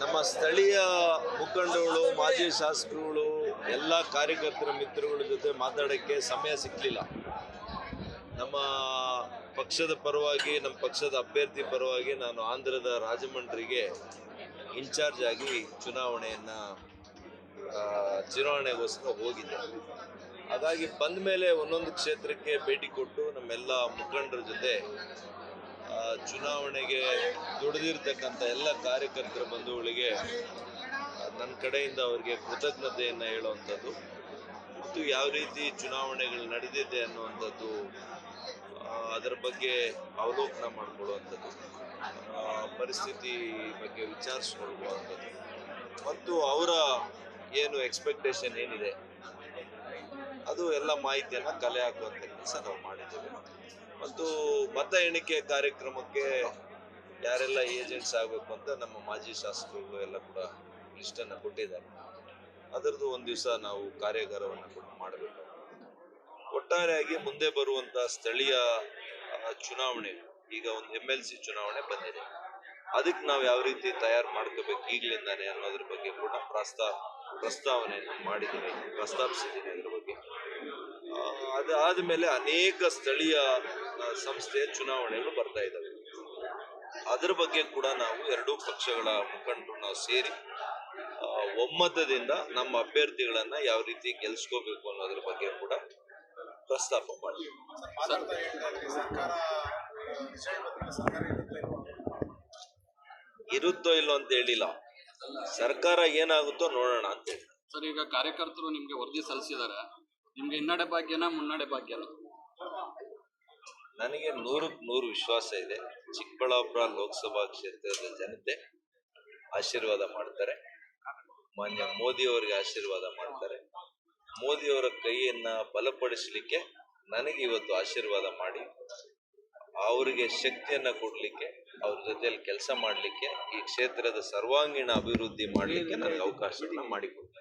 ನಮ್ಮ ಸ್ಥಳೀಯ ಮುಖಂಡಗಳು ಮಾಜಿ ಶಾಸಕರುಗಳು, ಎಲ್ಲ ಕಾರ್ಯಕರ್ತರ ಮಿತ್ರಗಳ ಜೊತೆ ಮಾತಾಡೋಕ್ಕೆ ಸಮಯ ಸಿಕ್ಕಲಿಲ್ಲ ನಮ್ಮ ಪಕ್ಷದ ಪರವಾಗಿ, ನಮ್ಮ ಪಕ್ಷದ ಅಭ್ಯರ್ಥಿ ಪರವಾಗಿ ನಾನು ಆಂಧ್ರದ ರಾಜಮಂಡ್ರಿಗೆ ಇನ್ಚಾರ್ಜ್ ಆಗಿ ಚುನಾವಣೆಯನ್ನು ಚುನಾವಣೆಗೋಸ್ಕರ ಹೋಗಿದ್ದೆ. ಹಾಗಾಗಿ ಬಂದ ಮೇಲೆ ಒಂದೊಂದು ಕ್ಷೇತ್ರಕ್ಕೆ ಭೇಟಿ ಕೊಟ್ಟು ನಮ್ಮೆಲ್ಲ ಮುಖಂಡರ ಜೊತೆ ಚುನಾವಣೆಗೆ ದುಡಿದಿರ್ತಕ್ಕಂಥ ಎಲ್ಲ ಕಾರ್ಯಕರ್ತರ ಬಂಧುಗಳಿಗೆ ನನ್ನ ಕಡೆಯಿಂದ ಅವರಿಗೆ ಕೃತಜ್ಞತೆಯನ್ನು ಹೇಳುವಂಥದ್ದು. ಮತ್ತು ಯಾವ ರೀತಿ ಚುನಾವಣೆಗಳು ನಡೆದಿದೆ ಅನ್ನುವಂಥದ್ದು ಅದರ ಬಗ್ಗೆ ಅವಲೋಕನ ಮಾಡಿಕೊಳ್ಳುವಂಥದ್ದು ಪರಿಸ್ಥಿತಿ ಬಗ್ಗೆ ವಿಚಾರಿಸ್ಕೊಳ್ಳುವಂಥದ್ದು ಮತ್ತು ಅವರ ಏನು ಎಕ್ಸ್ಪೆಕ್ಟೇಷನ್ ಏನಿದೆ ಅದು ಎಲ್ಲ ಮಾಹಿತಿಯನ್ನು ಕಲೆ ಹಾಕುವಂಥ ಕೆಲಸ ನಾವು ಮಾಡಿದ್ದೇವೆ. ಮತ್ತು ಮತ ಎಣಿಕೆ ಕಾರ್ಯಕ್ರಮಕ್ಕೆ ಯಾರೆಲ್ಲ ಏಜೆಂಟ್ಸ್ ಆಗಬೇಕು ಅಂತ ನಮ್ಮ ಮಾಜಿ ಶಾಸಕರು ಎಲ್ಲ ಕೂಡ ಲಿಸ್ಟನ್ನು ಕೊಟ್ಟಿದ್ದಾರೆ. ಅದರದ್ದು ಒಂದು ದಿವಸ ನಾವು ಕಾರ್ಯಾಗಾರವನ್ನು ಕೂಡ ಮಾಡಬೇಕು. ಒಟ್ಟಾರೆಯಾಗಿ ಮುಂದೆ ಬರುವಂತ ಸ್ಥಳೀಯ ಚುನಾವಣೆ, ಈಗ ಒಂದು ಎಂ ಎಲ್ ಸಿ ಚುನಾವಣೆ ಬಂದಿದೆ. ಅದಕ್ಕೆ ನಾವು ಯಾವ ರೀತಿ ತಯಾರು ಮಾಡ್ಕೋಬೇಕು ಈಗಲಿಂದಾನೆ ಅನ್ನೋದ್ರ ಬಗ್ಗೆ ಕೂಡ ಪ್ರಸ್ತಾವ ಪ್ರಸ್ತಾವನೆಯನ್ನು ಮಾಡಿದ್ದೀನಿ ಪ್ರಸ್ತಾಪಿಸಿದ್ದೀನಿ ಅದ್ರ ಬಗ್ಗೆ. ಅದಾದ ಮೇಲೆ ಅನೇಕ ಸ್ಥಳೀಯ ಸಂಸ್ಥೆಯ ಚುನಾವಣೆಗಳು ಬರ್ತಾ ಇದ್ದಾವೆ ಅದರ ಬಗ್ಗೆ ಕೂಡ ನಾವು ಎರಡೂ ಪಕ್ಷಗಳ ಮುಖಂಡರು ನಾವು ಸೇರಿ ಒಮ್ಮತದಿಂದ ನಮ್ಮ ಅಭ್ಯರ್ಥಿಗಳನ್ನ ಯಾವ ರೀತಿ ಗೆಲ್ಸ್ಕೋಬೇಕು ಅನ್ನೋದ್ರ ಬಗ್ಗೆ ಕೂಡ ಪ್ರಸ್ತಾಪ ಮಾಡಿ ಇರುತ್ತೋ ಇಲ್ಲೋ ಅಂತ ಹೇಳಿಲ್ಲ. ಸರ್ಕಾರ ಏನಾಗುತ್ತೋ ನೋಡೋಣ ಅಂತ ಹೇಳಿ ಸರ್ ಈಗ ಕಾರ್ಯಕರ್ತರು ನಿಮ್ಗೆ ವರದಿ ಸಲ್ಲಿಸಿದ್ದಾರೆ. ನಿಮ್ಗೆ ಹಿನ್ನಡೆ ಭಾಗ್ಯನ ಮುನ್ನಡೆ ಭಾಗ್ಯನ? ನನಗೆ ನೂರಕ್ಕೆ ನೂರು ವಿಶ್ವಾಸ ಇದೆ. ಚಿಕ್ಕಬಳ್ಳಾಪುರ ಲೋಕಸಭಾ ಕ್ಷೇತ್ರದ ಜನತೆ ಆಶೀರ್ವಾದ ಮಾಡ್ತಾರೆ. ಮಾನ್ಯ ಮೋದಿ ಅವರಿಗೆ ಆಶೀರ್ವಾದ ಮಾಡ್ತಾರೆ. ಮೋದಿ ಅವರ ಕೈಯನ್ನ ಬಲಪಡಿಸಲಿಕ್ಕೆ ನನಗೆ ಇವತ್ತು ಆಶೀರ್ವಾದ ಮಾಡಿ. ಅವರಿಗೆ ಶಕ್ತಿಯನ್ನ ಕೊಡ್ಲಿಕ್ಕೆ ಅವ್ರ ಜೊತೆಯಲ್ಲಿ ಕೆಲಸ ಮಾಡಲಿಕ್ಕೆ ಈ ಕ್ಷೇತ್ರದ ಸರ್ವಾಂಗೀಣ ಅಭಿವೃದ್ಧಿ ಮಾಡಲಿಕ್ಕೆ ನನಗೆ ಅವಕಾಶವನ್ನ ಮಾಡಿಕೊಡ್ತಾರೆ